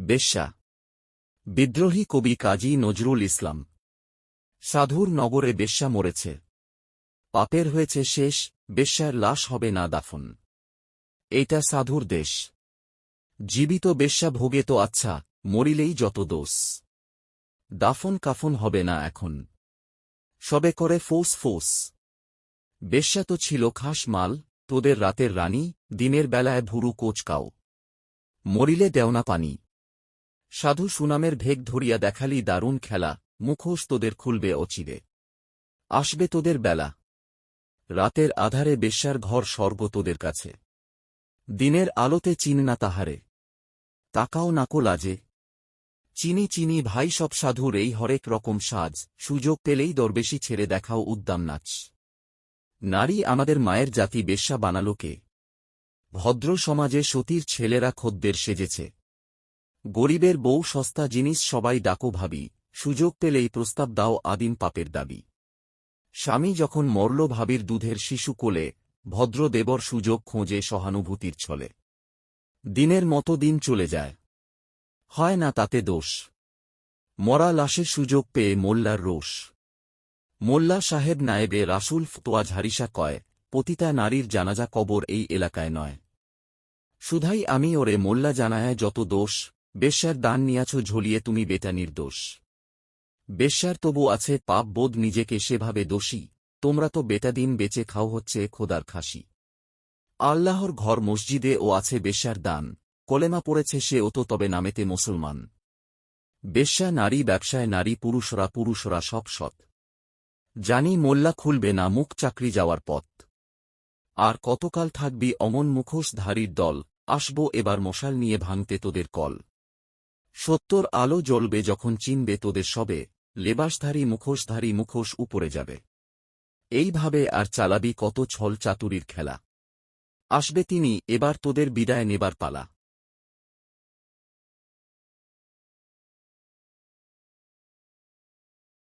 বেশ্যা। বিদ্রোহী কবি কাজী নজরুল ইসলাম। সাধুর নগরে বেশ্যা মরেছে। পাপের হয়েছে শেষ, বেশ্যার লাশ হবে না দাফন। এইটা সাধুর দেশ। জীবিত বেশ্যা ভোগে তো আচ্ছা মরিলেই যত দোষ। দাফন কাফন হবে না এখন। সবে করে ফোস ফোস। বেশ্যা তো ছিল খাস মাল, তোদের রাতের রানী, দিনের বেলায় ভুরু কোচকাও মরিলে দেওনা পানি। সাধু সুনামের ভেগ ধরিয়া দেখালি দারুণ খেলা, মুখোশ তোদের খুলবে অচিরে। আসবে তোদের বেলা। রাতের আধারে বেশ্যার ঘর স্বর্গ তোদের কাছে। দিনের আলোতে চিন না তাহারে। তাকাও নাকো লাজে। চিনি চিনি ভাই সব সাধুর এই হরেক রকম সাজ, সুযোগ পেলেই দরবেশি ছেড়ে দেখাও উদ্দাম নাচ। নারী আমাদের মায়ের জাতি বেশ্যা বানালোকে ভদ্র সমাজে সতীর ছেলেরা খদ্দের সেজেছে। গরিবের বউ সস্তা জিনিস সবাই ডাকো ভাবি, সুযোগ পেলেই প্রস্তাব দাও আদিম পাপের দাবি। স্বামী যখন মরল ভাবির দুধের শিশু কোলে, ভদ্র দেবর সুযোগ খোঁজে সহানুভূতির ছলে। দিনের মতো দিন চলে যায়। হয় না তাতে দোষ। মরা লাশের সুযোগ পেয়ে মোল্লার রোষ। মোল্লা সাহেব নায়েবে রাসুল ফতোয়া ঝারিসা কয়, পতিতা নারীর জানাজা কবর এই এলাকায় নয়। শুধাই আমি ওরে মোল্লা জানায় যত দোষ বেশ্যার দান নিয়াছ ঝলিয়ে তুমি বেটা নির্দোষ। বেশ্যার তবু আছে পাপ বোধ নিজেকে সেভাবে দোষী, তোমরা তো বেটাদিন বেচে খাও হচ্ছে খোদার খাসি। আল্লাহর ঘর মসজিদে ও আছে বেশ্যার দান, কলেমা পড়েছে সে ও তো তবে নামেতে মুসলমান। বেশ্যা নারী ব্যবসায় নারী পুরুষরা পুরুষরা সব সৎ। জানি মোল্লা খুলবে না মুখ চাকরি যাওয়ার পথ। আর কতকাল থাকবি অমন মুখোশধারীর দল, আসব এবার মশাল নিয়ে ভাঙতে তোদের কল। সত্তর আলো জ্বলবে যখন চিনবে তোদের সবে, লেবাসধারী মুখোশধারী মুখোশ উপরে যাবে। এইভাবে আর চালাবি কত ছল চাতুরির খেলা। আসবে তিনি, এবার তোদের বিদায় নেবার পালা।